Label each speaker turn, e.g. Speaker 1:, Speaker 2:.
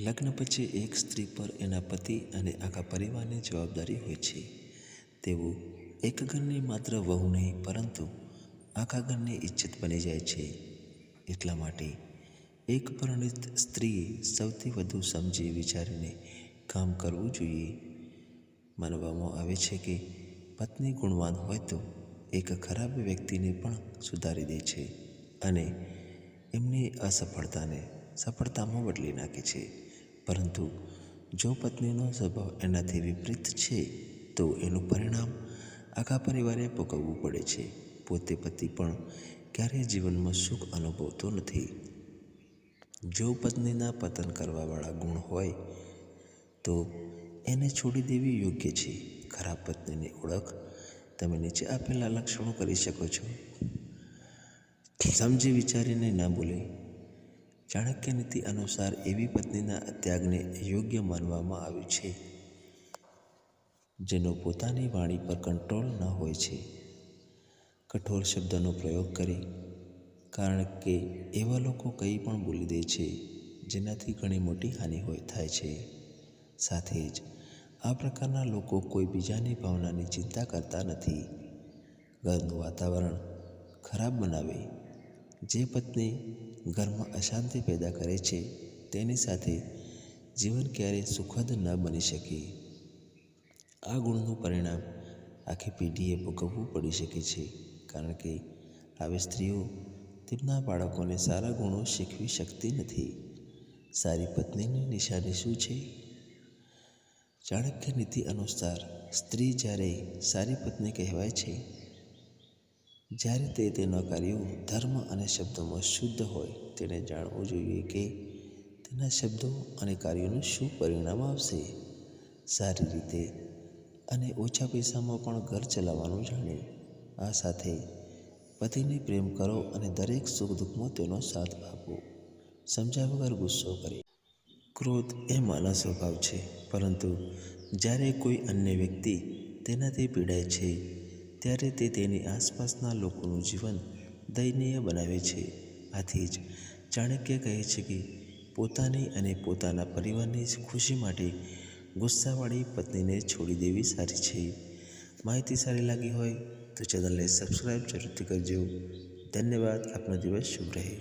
Speaker 1: લગ્ન પછી એક સ્ત્રી પર એના પતિ અને આખા પરિવારની જવાબદારી હોય છે. તેઓ એક ઘરની માત્ર વહુ નહીં, પરંતુ આખા ઘરની ઇજ્જત બની જાય છે. એટલા માટે એક પરિણીત સ્ત્રીએ સૌથી વધુ સમજી વિચારીને કામ કરવું જોઈએ. માનવામાં આવે છે કે પત્ની ગુણવાન હોય તો એક ખરાબ વ્યક્તિને પણ સુધારી દે છે અને એમની અસફળતાને સફળતામાં બદલી નાખે છે. પરંતુ જો પત્નીનો સ્વભાવ એનાથી વિપરીત છે, તો એનું પરિણામ આખા પરિવારે ભોગવવું પડે છે. પોતે પતિ પણ ક્યારેય જીવનમાં સુખ અનુભવતો નથી. જો પત્નીના પતન કરવાવાળા ગુણ હોય, તો એને છોડી દેવી યોગ્ય છે. ખરાબ પત્નીની ઓળખ તમે નીચે આપેલા લક્ષણો કરી શકો છો. સમજી વિચારીને ના બોલે. ચાણક્ય નીતિ અનુસાર એવી પત્નીના ત્યાગને યોગ્ય માનવામાં આવ્યું છે, જેનો પોતાની વાણી પર કંટ્રોલ ન હોય છે. કઠોર શબ્દનો પ્રયોગ કરી, કારણ કે એવા લોકો કંઈ પણ બોલી દે છે, જેનાથી ઘણી મોટી હાનિ હોય થાય છે. સાથે જ, આ પ્રકારના લોકો કોઈ બીજાની ભાવનાની ચિંતા કરતા નથી. ઘરનું વાતાવરણ ખરાબ બનાવે, જે પત્ની ઘરમાં અશાંતિ પેદા કરે છે, તેની સાથે જીવન ક્યારેય સુખદ ન બની શકે. આ ગુણનું પરિણામ આખી પેઢીએ ભોગવવું પડી શકે છે, કારણ કે આવી સ્ત્રીઓ તેમના બાળકોને સારા ગુણો શીખવી શકતી નથી. સારી પત્નીની નિશાની શું છે? ચાણક્ય નીતિ અનુસાર સ્ત્રી જ્યારે સારી પત્ની કહેવાય છે જ્યારે તે તેના કાર્યો ધર્મ અને શબ્દોમાં શુદ્ધ હોય, તેણે જાણવું જોઈએ કે તેના શબ્દો અને કાર્યોનું શું પરિણામ આવશે. સારી રીતે અને ઓછા પૈસામાં પણ ઘર ચલાવવાનું જાણે. આ સાથે પતિને પ્રેમ કરો અને દરેક સુખ દુઃખમાં તેનો સાથ આપો. સમજ્યા વગર ગુસ્સો કરે. ક્રોધ એ માનવ સ્વભાવ છે, પરંતુ જ્યારે કોઈ અન્ય વ્યક્તિ તેનાથી પીડાય છે ત્યારે તે તેની આસપાસના લોકોનું જીવન દયનીય બનાવે છે. આથી જ ચાણક્ય કહે છે કે, પોતાની અને પોતાના પરિવારની ખુશી માટે ગુસ્સાવાળી પત્નીને છોડી દેવી સારી છે. માહિતી સારી લાગી હોય તો ચેનલને સબસ્ક્રાઈબ જરૂરથી કરજો. ધન્યવાદ. આપનો દિવસ શુભ રહે.